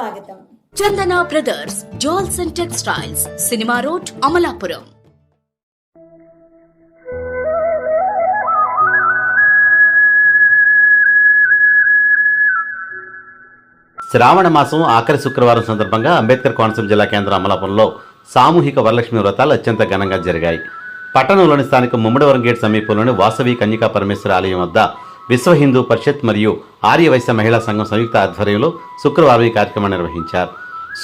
స్వాగతం. Chandana brothers jewels and textiles cinema road Amalapuram. శ్రావణ మాసం ఆఖరి శుక్రవారం సందర్భంగా అంబేద్కర్ కోనసీమ జిల్లా కేంద్రం అమలాపురంలో సామూహిక వరలక్ష్మి వ్రతాలు అత్యంత ఘనంగా జరిగాయి. పట్టణంలోని స్థానిక ముమ్మడివరం గేట్ సమీపంలోని వాసవి కన్యకా పరమేశ్వర ఆలయం వద్ద విశ్వ హిందూ పరిషత్ మరియు ఆర్యవైశ్య మహిళా సంఘం సంయుక్త ఆధ్వర్యంలో శుక్రవారం ఈ కార్యక్రమం నిర్వహించారు.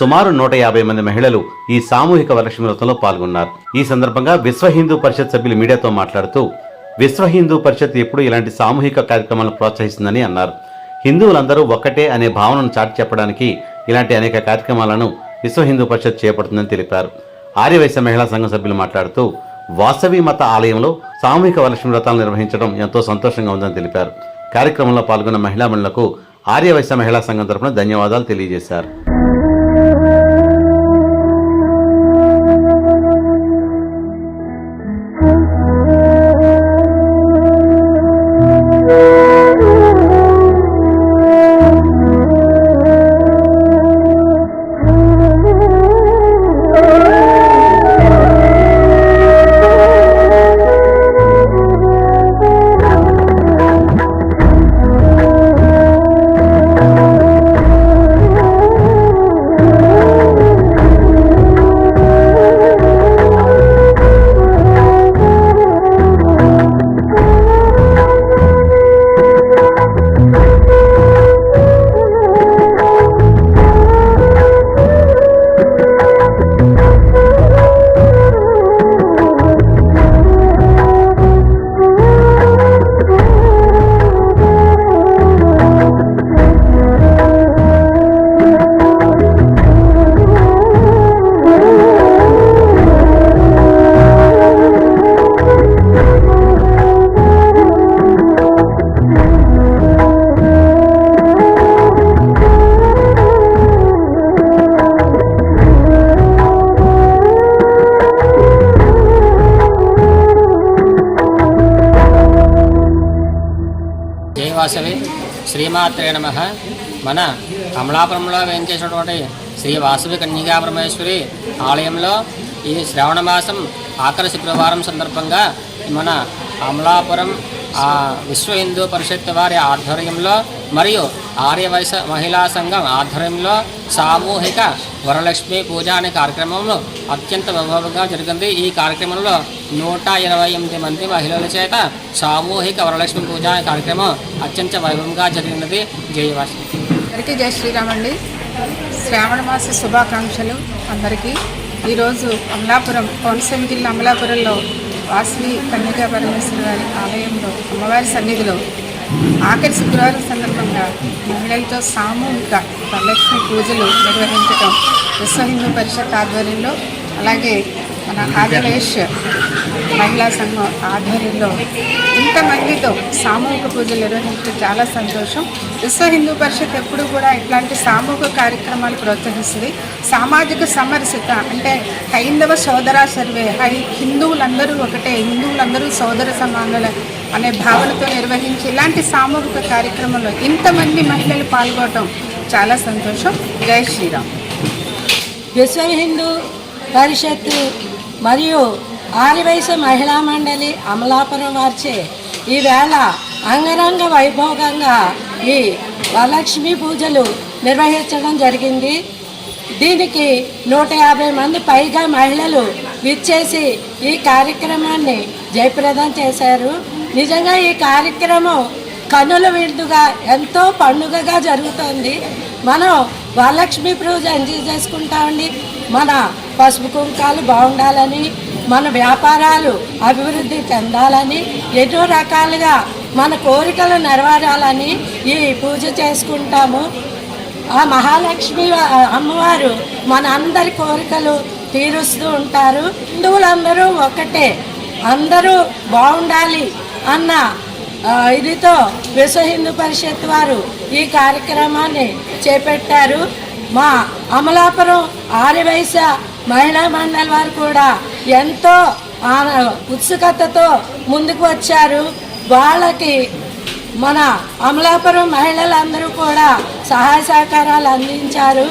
సుమారు నూట యాభై మంది మహిళలు ఈ సామూహిక వరలక్ష్మి వ్రతంలో పాల్గొన్నారు. ఈ సందర్భంగా విశ్వ హిందూ పరిషత్ సభ్యులు మీడియాతో మాట్లాడుతూ విశ్వ హిందూ పరిషత్ ఎప్పుడు ఇలాంటి సామూహిక కార్యక్రమాలను ప్రోత్సహిస్తుందని అన్నారు. హిందువులందరూ ఒక్కటే అనే భావనను చాటి చెప్పడానికి ఇలాంటి అనేక కార్యక్రమాలను విశ్వ హిందూ పరిషత్ చేపడుతుందని తెలిపారు. ఆర్యవైశ్య మహిళా సంఘం సభ్యులు మాట్లాడుతూ వాసవి మత ఆలయంలో సామూహిక వరలక్ష్మి వ్రతాలు నిర్వహించడం ఎంతో సంతోషంగా ఉందని తెలిపారు. కార్యక్రమంలో పాల్గొన్న మహిళా మహిళలకు ఆర్యవైశ్య మహిళా సంఘం తరపున ధన్యవాదాలు తెలియజేశారు. జై వాసవి శ్రీమాత్రే నమ. మన కమలాపురంలో వేయించేసినటువంటి శ్రీ వాసవి కన్యకా పరమేశ్వరి ఆలయంలో ఈ శ్రావణ మాసం ఆఖరి శుక్రవారం సందర్భంగా మన అమలాపురం విశ్వ హిందూ పరిషత్ వారి ఆధ్వర్యంలో మరియు ఆర్యవైశ మహిళా సంఘం ఆధ్వర్యంలో సామూహిక వరలక్ష్మి పూజ అనే కార్యక్రమంలో అత్యంత వైభవంగా జరిగింది. ఈ కార్యక్రమంలో నూట ఇరవై ఎనిమిది మంది మహిళల చేత సామూహిక వరలక్ష్మి పూజ అనే కార్యక్రమం అత్యంత వైభవంగా జరిగినది. జయవాసి అందరికీ జై శ్రీరామ్ అండి. శ్రావణ మాస శుభాకాంక్షలు అందరికీ. ఈరోజు అమలాపురం కోనసీమ జిల్లా అమలాపురంలో వాసవి కన్యకా పరమేశ్వర గారి ఆలయంలో అమ్మవారి సన్నిధిలో ఆఖరి శుక్రవారం సందర్భంగా మహిళలతో సామూహిక వరలక్ష్మి పూజలు నిర్వహించడం విశ్వ హిందూ పరిషత్ ఆధ్వర్యంలో అలాగే మన ఆదివేశ్ మహిళా సంఘం ఆధ్వర్యంలో ఇంతమందితో సామూహిక పూజలు నిర్వహించడం చాలా సంతోషం. విశ్వ హిందూ పరిషత్ ఎప్పుడు కూడా ఇట్లాంటి సామూహిక కార్యక్రమాలు ప్రోత్సహిస్తుంది. సామాజిక సమరసత అంటే హైందవ సోదర సర్వే హై హిందువులందరూ ఒకటే హిందువులందరూ సోదర సమానుల అనే భావనతో నిర్వహించి ఇలాంటి సామూహిక కార్యక్రమంలో ఇంతమంది మహిళలు పాల్గొనడం చాలా సంతోషం. జై శ్రీరామ్. విశ్వ హిందూ పరిషత్తు మరియు ఆదివైశ్య మహిళా మండలి అమలాపురం వారిచే ఈవేళ అంగరంగ వైభోగంగా ఈ వరలక్ష్మి పూజలు నిర్వహించడం జరిగింది. దీనికి నూట యాభై మంది పైగా మహిళలు విచ్చేసి ఈ కార్యక్రమాన్ని జయప్రదం చేశారు. నిజంగా ఈ కార్యక్రమం కన్నుల విందుగా ఎంతో పండుగగా జరుగుతుంది. మనం వరలక్ష్మి పూజ ఎంజాయ్ చేసుకుంటామండి మన పసుపు కుంకాలు బాగుండాలని మన వ్యాపారాలు అభివృద్ధి చెందాలని ఎన్నో రకాలుగా మన కోరికలు నెరవేరాలని ఈ పూజ చేసుకుంటాము. ఆ మహాలక్ష్మి అమ్మవారు మన అందరి కోరికలు తీరుస్తూ ఉంటారు. హిందువులందరూ ఒకటే అందరూ బాగుండాలి అన్న ఇదితో విశ్వ హిందూ పరిషత్ వారు ఈ కార్యక్రమాన్ని చేపట్టారు. మా అమలాపురం ఆర్యవైశ్య మహిళా మండలి వారు కూడా ఎంతో ఆన- ఉత్సుకతతో ముందుకు వచ్చారు. వాళ్ళకి మన అమలాపురం మహిళలందరూ కూడా సహాయ సహకారాలు అందించారు.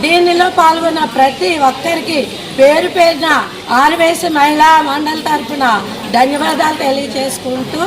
దీనిలో పాల్గొన్న ప్రతి ఒక్కరికి పేరు పేరున ఆరువేసి మహిళా మండలి తరఫున ధన్యవాదాలు తెలియజేసుకుంటూ